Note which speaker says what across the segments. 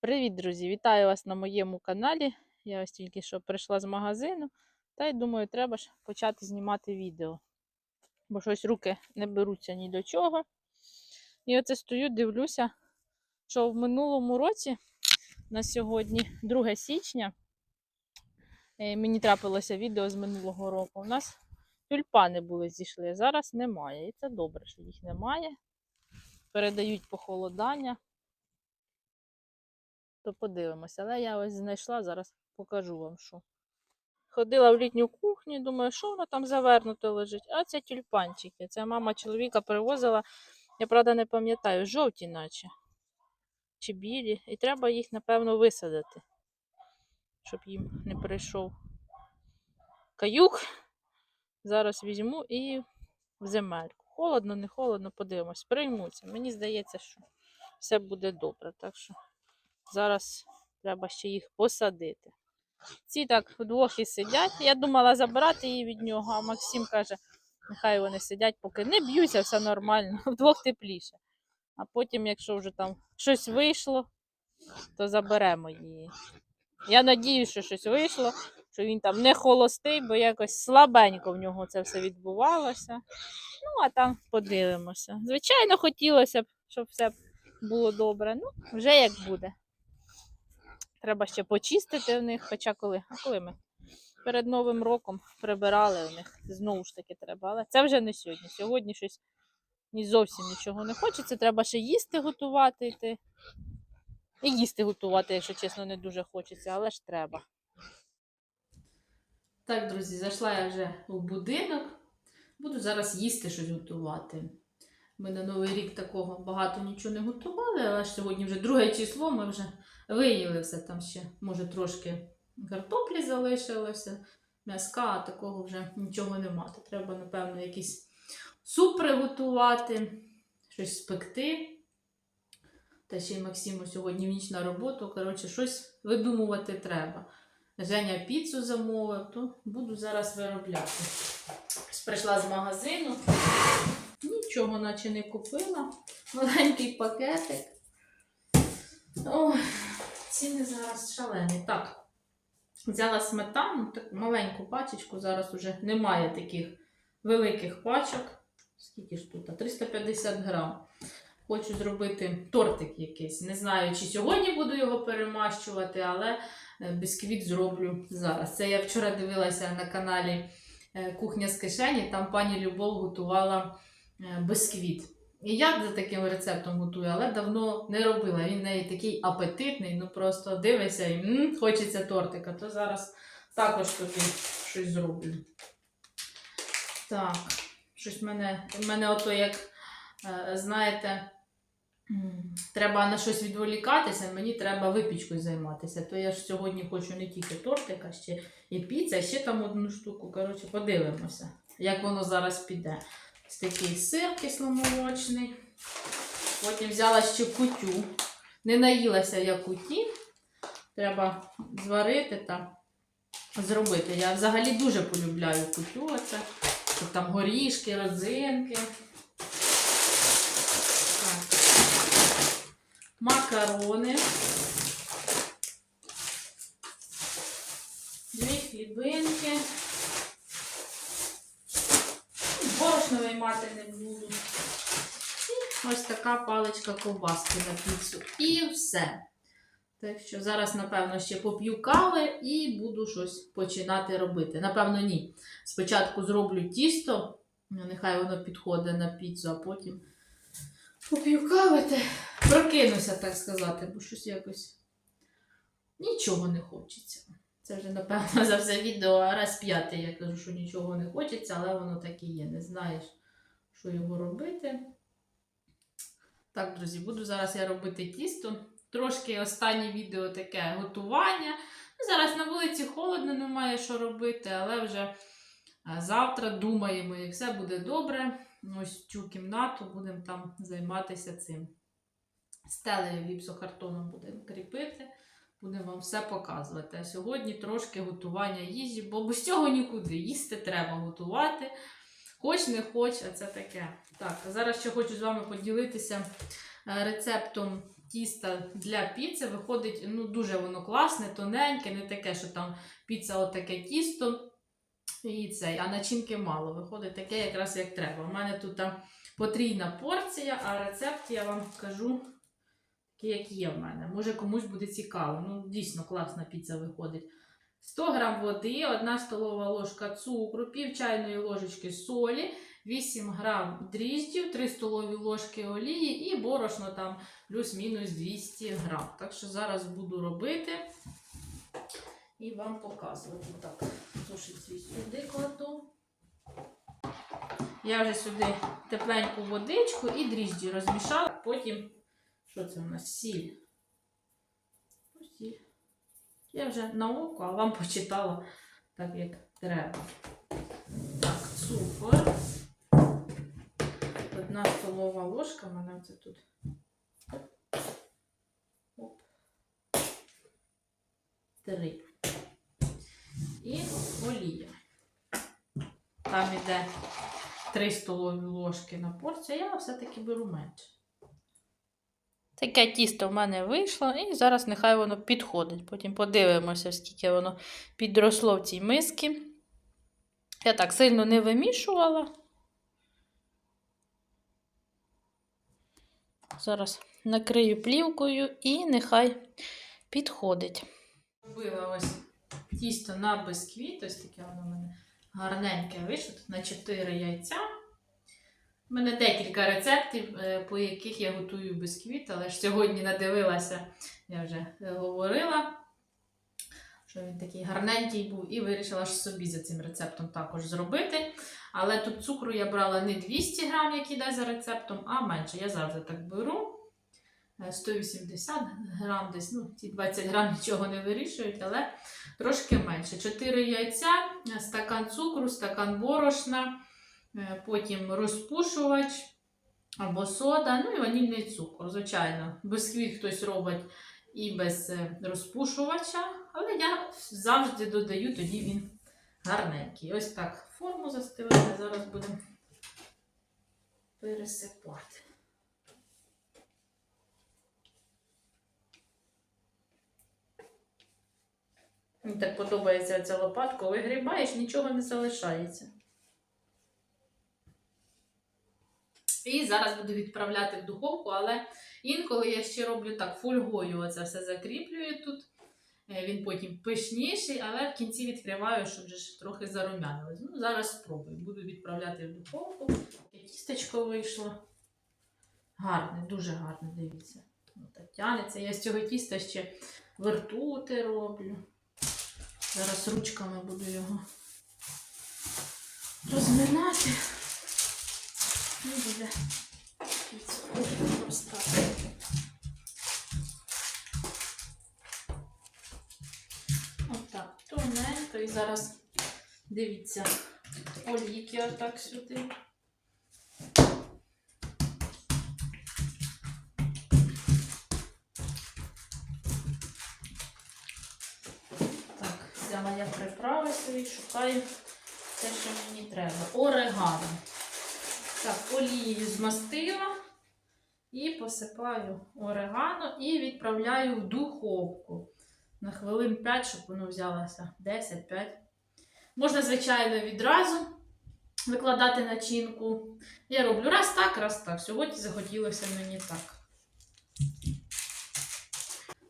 Speaker 1: Привіт, друзі! Вітаю вас на моєму каналі. Я ось тільки що прийшла з магазину, та й думаю, треба ж почати знімати відео. Бо щось руки не беруться ні до чого. І оце стою, дивлюся, що в минулому році, на сьогодні, 2 січня, е, мені трапилося відео з минулого року. У нас тюльпани були зійшли, зараз немає. І це добре, що їх немає. Передають похолодання то подивимося. Але я ось знайшла, зараз покажу вам що. Ходила в літню кухню, думаю, що воно там завернуто лежить. А це тюльпанчики. Це мама чоловіка привозила. Я правда не пам'ятаю, жовті, наче. Чи білі. І треба їх, напевно, висадити, щоб їм не прийшов каюк. Зараз візьму і в земельку. Холодно, не холодно, подивимось. Приймуться. Мені здається, що все буде добре. Так що Зараз треба ще їх посадити. Ці так вдвох і сидять. Я думала забирати її від нього, а Максим каже, нехай вони сидять, поки не б'ються, все нормально, вдвох тепліше. А потім, якщо вже там щось вийшло, то заберемо її. Я надіюся, що щось вийшло, що він там не холостий, бо якось слабенько в нього це все відбувалося. Ну, а там подивимося. Звичайно, хотілося б, щоб все було добре. Ну, вже як буде. Треба ще почистити в них, хоча коли, коли ми перед Новим роком прибирали у них, знову ж таки треба. Але це вже не сьогодні. Сьогодні щось ні зовсім нічого не хочеться. Треба ще їсти готувати йти. І їсти готувати, якщо чесно, не дуже хочеться, але ж треба. Так, друзі, зайшла я вже у будинок. Буду зараз їсти щось готувати. Ми на Новий рік такого багато нічого не готували, але сьогодні вже друге число, ми вже виїли все. Там ще, може, трошки картоплі залишилося, м'яска, а такого вже нічого нема. То треба, напевно, якийсь суп приготувати, щось спекти. Та ще й Максиму сьогодні в ніч на роботу. Коротше, щось видумувати треба. Женя піцу замовив, то буду зараз виробляти. Прийшла з магазину. Нічого наче не купила. Маленький пакетик. Ой, ціни зараз шалені. Так, взяла сметану, таку маленьку пачечку. Зараз уже немає таких великих пачок. Скільки ж тут? 350 грам. Хочу зробити тортик якийсь. Не знаю, чи сьогодні буду його перемащувати, але е, бісквіт зроблю зараз. Це я вчора дивилася на каналі е, Кухня з кишені. Там пані Любов готувала бисквіт. І я за таким рецептом готую, але давно не робила. Він в неї такий апетитний, ну просто дивишся і м, хочеться тортика, то зараз також тобі щось зроблю. Так, щось в мене, в мене ото як, е, знаєте, треба на щось відволікатися, мені треба випічкою займатися. То я ж сьогодні хочу не тільки тортика, ще і піца, ще там одну штуку. Коротше, подивимося, як воно зараз піде. Ось такий сир кисломолочний. Потім взяла ще кутю. Не наїлася я куті. Треба зварити та зробити. Я взагалі дуже полюбляю кутю. Оце. Тут там горішки, родзинки. Макарони. Дві хлібинки. Борошно виймати не буду. Ось така паличка ковбаски на піцу. І все. Так що зараз, напевно, ще поп'ю кави і буду щось починати робити. Напевно, ні. Спочатку зроблю тісто, ну, нехай воно підходить на піцу, а потім поп'ю кави та прокинуся, так сказати, бо щось якось нічого не хочеться. Це вже, напевно, за все відео раз п'ятий. Я кажу, що нічого не хочеться, але воно так і є. Не знаєш, що його робити. Так, друзі, буду зараз я робити тісто. Трошки останнє відео таке готування. Ну, Зараз на вулиці холодно, немає що робити, але вже завтра думаємо, як все буде добре. Ось цю кімнату будемо там займатися цим. Стелею гіпсокартоном будемо Будемо вам все показувати. А сьогодні трошки готування їжі, бо без цього нікуди. Їсти треба готувати. Хоч не хоч, а це таке. Так, зараз ще хочу з вами поділитися е, рецептом тіста для піци виходить ну, дуже воно класне, тоненьке, не таке, що там піца отаке тісто. І цей, а начинки мало. Виходить таке якраз як треба. У мене тут потрійна порція, а рецепт я вам кажу, як є в мене. Може комусь буде цікаво. Ну, дійсно класна піца виходить. 100 г води, 1 столова ложка цукру, пів чайної ложечки солі, 8 г дріждів, 3 столові ложки олії і борошно там плюс-мінус 200 г. Так що зараз буду робити і вам показувати. Так, свій сюди кладу. Я вже сюди тепленьку водичку і дріжджі розмішала. Потім, що це у нас? Сіль. Сіль. Я вже на око, а вам почитала так, як треба. Так, цукор. Одна столова ложка, в мене це тут. Оп. Три. І олія. Там іде 3 столові ложки на порцію, я все-таки беру менше. Таке тісто в мене вийшло, і зараз нехай воно підходить. Потім подивимося, скільки воно підросло в цій мисці. Я так сильно не вимішувала. Зараз накрию плівкою і нехай підходить. Робила ось тісто на бисквіт, ось таке воно в мене гарненьке вийшло тут на 4 яйця. У мене декілька рецептів, е, по яких я готую бисквіт, але ж сьогодні надивилася, я вже е, говорила, що він такий гарненький був, і вирішила ж собі за цим рецептом також зробити. Але тут цукру я брала не 200 грам, як іде за рецептом, а менше. Я завжди так беру. Е, 180 грам, десь, ну, ці 20 грам нічого не вирішують, але трошки менше. 4 яйця, е, стакан цукру, стакан борошна, е, потім розпушувач або сода, ну і ванільний цукор. Звичайно, бисквіт хтось робить і без е, розпушувача, але я завжди додаю, тоді він гарненький. Ось так форму застелили, зараз будемо пересипати. Мені так подобається ця лопатка. Вигрібаєш, нічого не залишається. І зараз буду відправляти в духовку, але інколи я ще роблю так, фольгою оце все закріплюю тут. Е, Він потім пишніший, але в кінці відкриваю, щоб вже трохи зарумянилось. Ну, зараз спробую. Буду відправляти в духовку. Тістечко вийшло. Гарне, дуже гарне, дивіться. Так тянеться. Я з цього тіста ще вертути роблю. Зараз ручками буду його розминати. І буде розставити. Отак, тоненько. І зараз дивіться, олійки отак сюди. Взяла я приправи свої, шукаю те, що мені треба. Орегано. Так, олією змастила і посипаю орегано і відправляю в духовку. На хвилин 5, щоб воно взялося 10-5. Можна, звичайно, відразу викладати начинку. Я роблю раз так, раз так. Сьогодні захотілося мені так.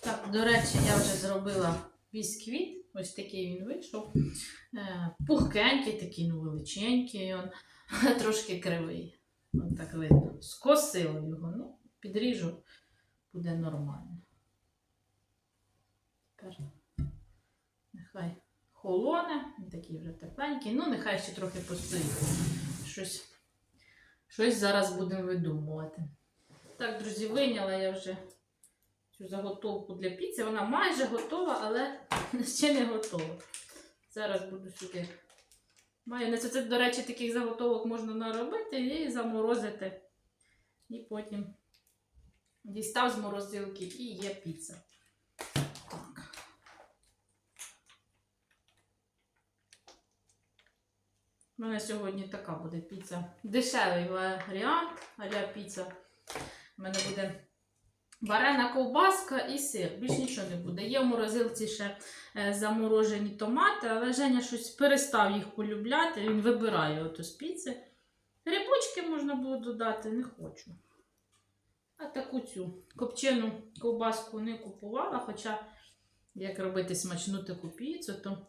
Speaker 1: Так, до речі, я вже зробила бісквіт. Ось такий він вийшов. Е, Пухкенький, такий, ну, величенький. трошки кривий. Ось так видно. Скосила його. Ну, підріжу, буде нормально. Тепер нехай холоне, такий вже тепленький. Ну, нехай ще трохи постоїть. Щось, щось зараз будемо видумувати. Так, друзі, вийняла я вже цю заготовку для піци. Вона майже готова, але ще не готова. Зараз буду сюди. Майонез. Це, до речі, таких заготовок можна наробити і заморозити. І потім дістав з морозилки і є піца. У мене сьогодні така буде піца. Дешевий варіант а-ля піца. У мене буде Варена ковбаска і сир. Більш нічого не буде. Є в морозилці ще е, заморожені томати, але Женя щось перестав їх полюбляти. Він вибирає ото з піци. Грибочки можна було додати, не хочу. А таку цю копчену ковбаску не купувала, хоча як робити смачну таку піцу, то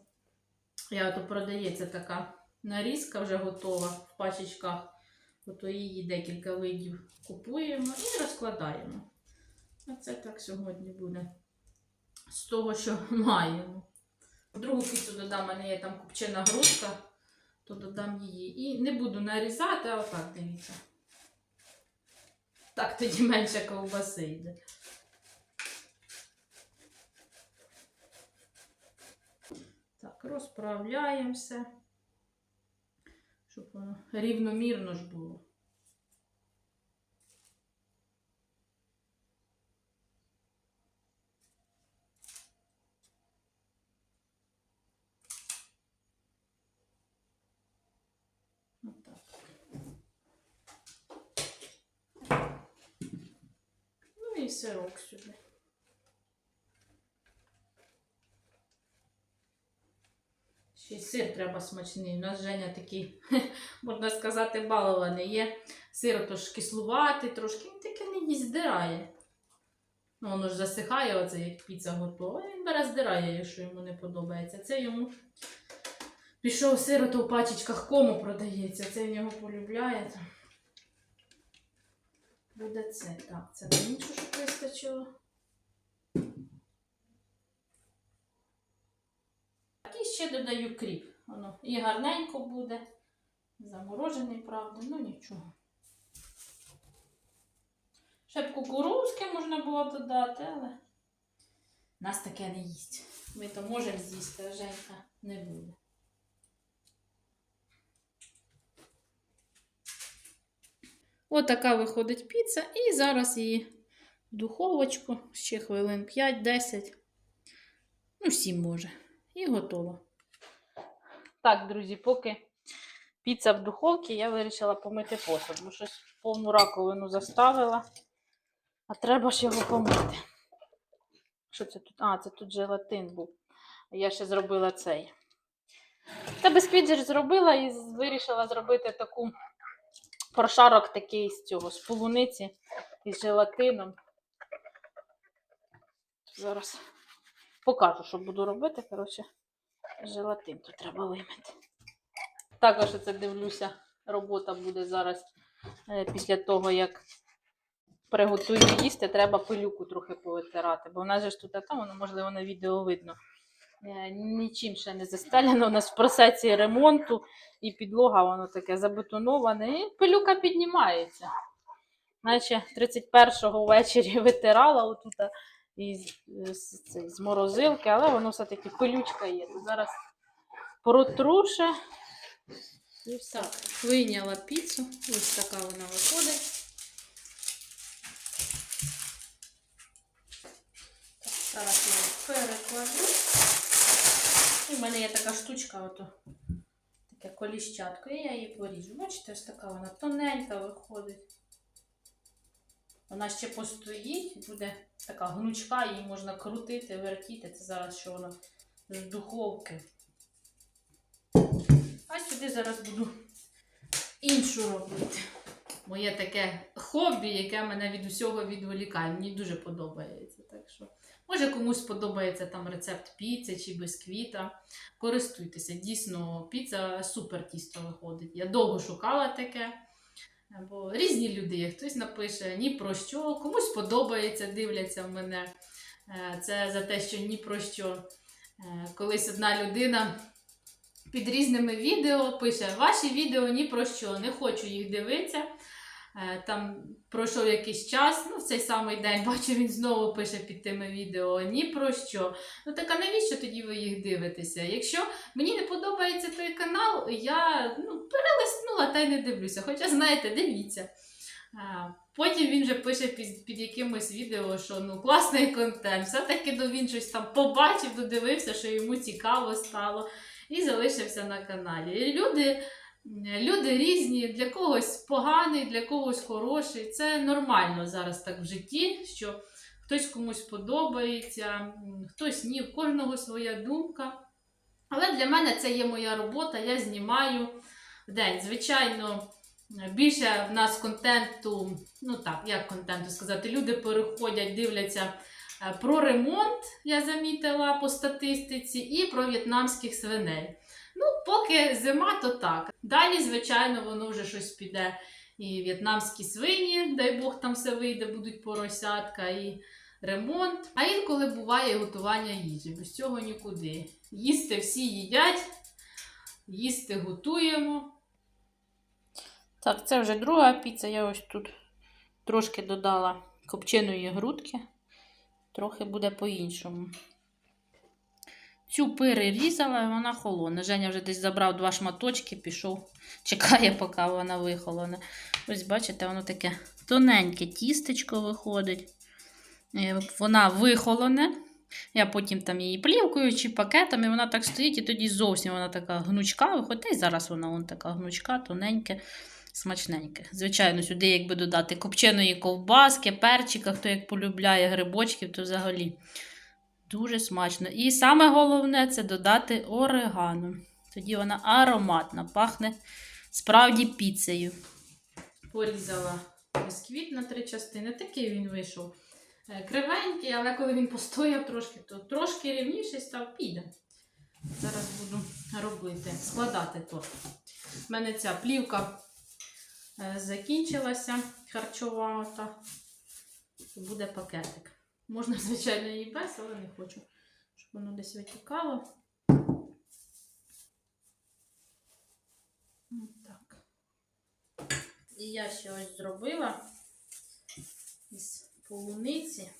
Speaker 1: я ото продається така нарізка вже готова в пачечках. Ото її декілька видів купуємо і розкладаємо. А це так сьогодні буде з того, що маємо. Другу піцу додам, у мене є там копчена грудка, то додам її. І не буду нарізати, а отак дивіться. Так тоді менше ковбаси йде. Так, розправляємо все, щоб воно рівномірно ж було. Отак. Ну і сирок сюди. Ще й сир треба смачний. У нас Женя такий, можна сказати, балований. Є сир тож кислуватий, трошки він таке не їсть, здирає. Ну, воно ж засихає, оце як піца готова. Він бере здирає, якщо йому не подобається. Це йому пішов сир, то в пачечках кому продається. Це в нього полюбляє. Буде це. Так, це на іншу, щоб вистачило. І ще додаю кріп. Воно і гарненько буде. Заморожений, правда, ну нічого. Ще б кукурузки можна було додати, але нас таке не їсть. Ми то можемо з'їсти, а Женька не буде. Отака виходить піца, і зараз її в духовочку ще хвилин 5-10, ну, 7 може. І готово. Так, друзі, поки піца в духовці, я вирішила помити посуд, бо щось повну раковину заставила, а треба ж його помити. Що це тут? А, це тут желатин був. Я ще зробила цей. Та бисквіт же ж зробила і вирішила зробити таку прошарок такий з цього, з полуниці із желатином. Зараз покажу, що буду робити. Коротше, желатин тут треба вимити. Також це дивлюся, робота буде зараз е, після того, як приготую їсти, треба пилюку трохи повитирати, бо в нас же ж тут, а там, воно, можливо, на відео видно. Е, Нічим ще не застеляно. У нас в процесі ремонту і підлога, воно таке забетоноване, і пилюка піднімається. Наче 31-го ввечері витирала отут із, з, з, морозилки, але воно все-таки пилючка є. То зараз протруше. І все. Вийняла піцу. Ось така вона виходить. Зараз я перекладу. І в мене є така штучка, ото таке коліщатко, і я її поріжу. Бачите, ось така вона тоненька виходить. Вона ще постоїть, буде така гнучка, її можна крутити, вертіти. Це зараз що вона з духовки. А сюди зараз буду іншу робити. Моє таке хобі, яке мене від усього відволікає. Мені дуже подобається. Так що, може комусь подобається там рецепт піци чи бісквіта. Користуйтеся. Дійсно, піца супер тісто виходить. Я довго шукала таке. Бо різні люди. Хтось напише ні про що, комусь подобається, дивляться в мене. Е, Це за те, що ні про що. Е, Колись одна людина під різними відео пише: Ваші відео ні про що, не хочу їх дивитися. Е, Там пройшов якийсь час, ну в цей самий день бачу, він знову пише під тими відео ні про що. Ну так а навіщо тоді ви їх дивитеся? Якщо мені не подобається той канал, я ну, перелистнула та й не дивлюся. Хоча, знаєте, дивіться. Потім він вже пише під, під якимось відео, що ну класний контент. Все-таки ну, він щось там побачив, додивився, що йому цікаво стало, і залишився на каналі. І люди, люди різні, для когось поганий, для когось хороший. Це нормально зараз так в житті, що хтось комусь подобається, хтось ні, в кожного своя думка. Але для мене це є моя робота, я знімаю в день. Звичайно, більше в нас контенту, ну так, як контенту сказати, люди переходять, дивляться е, про ремонт, я замітила по статистиці, і про в'єтнамських свиней. Ну, поки зима, то так. Далі, звичайно, воно вже щось піде. І в'єтнамські свині, дай Бог, там все вийде, будуть поросятка, і ремонт. А інколи буває готування їжі. Без цього нікуди. Їсти всі їдять, їсти готуємо. Так, це вже друга піца. Я ось тут трошки додала копченої грудки. Трохи буде по-іншому. Цю перерізала, і вона холоне. Женя вже десь забрав два шматочки, пішов, чекає, поки вона вихолоне. Ось, бачите, воно таке тоненьке тістечко виходить. Е, Вона вихолоне. Я потім там її плівкою чи пакетом, і вона так стоїть, і тоді зовсім вона така гнучка виходить. Й зараз вона вон така гнучка, тоненьке, смачненьке. Звичайно, сюди, якби додати копченої ковбаски, перчика, хто як полюбляє грибочків, то взагалі дуже смачно. І саме головне це додати орегано. Тоді вона ароматна, пахне справді піцею. Порізала бісквіт на три частини. Такий він вийшов е, кривенький, але коли він постояв трошки, то трошки рівніший став, піде. Зараз буду робити, складати торт. У мене ця плівка е, закінчилася, харчова. Буде пакетик. Можна, звичайно, її без, але не хочу, щоб воно десь витікало. Так. І я ще ось зробила із полуниці.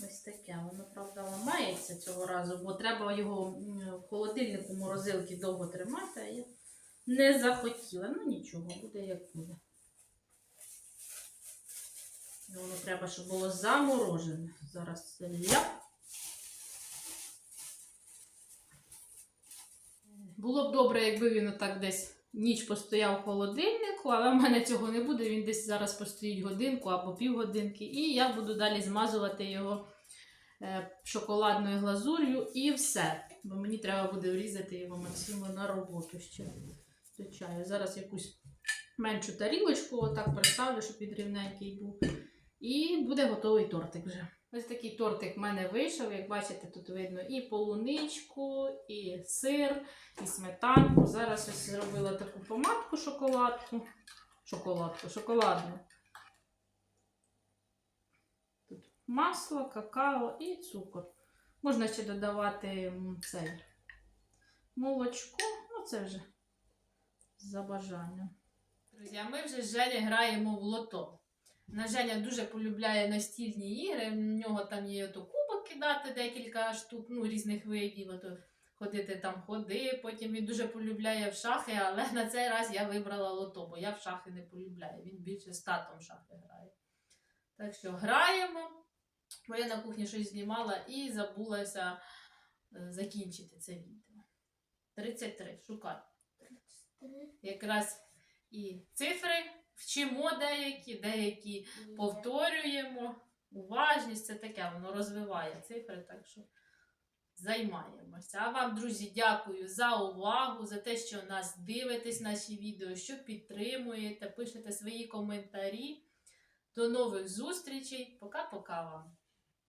Speaker 1: Ось таке. Воно, правда, ламається цього разу, бо треба його в холодильнику морозилки довго тримати, а я не захотіла. Ну нічого, буде як буде. Воно треба, щоб було заморожене. Зараз це ляп. Було б добре, якби він отак десь ніч постояв в холодильнику, але в мене цього не буде. Він десь зараз постоїть годинку або півгодинки, і я буду далі змазувати його е, шоколадною глазур'ю і все. Бо мені треба буде врізати його Максиму на роботу ще до чаю. Зараз якусь меншу тарілочку отак приставлю, щоб він рівненький був. І буде готовий тортик вже. Ось такий тортик в мене вийшов. Як бачите, тут видно і полуничку, і сир, і сметанку. Зараз ось зробила таку помадку шоколадку. Шоколадку, шоколадну. Тут масло, какао і цукор. Можна ще додавати цей молочко. Ну, це вже за бажанням. Друзі, ми вже з Жені граємо в лото. На Женя дуже полюбляє настільні ігри. В нього там є ото кубок кидати декілька штук, ну, різних видів. Ото ходити там ходи. Потім він дуже полюбляє в шахи, але на цей раз я вибрала лото, бо я в шахи не полюбляю. Він більше з татом в шахи грає. Так що граємо. Бо я на кухні щось знімала і забулася е, закінчити це відео. 33. Шукай. Якраз і цифри вчимо деякі, деякі повторюємо. Уважність це таке, воно розвиває цифри, так що займаємося. А вам, друзі, дякую за увагу, за те, що нас дивитесь наші відео, що підтримуєте, пишете свої коментарі. До нових зустрічей. Пока-пока вам!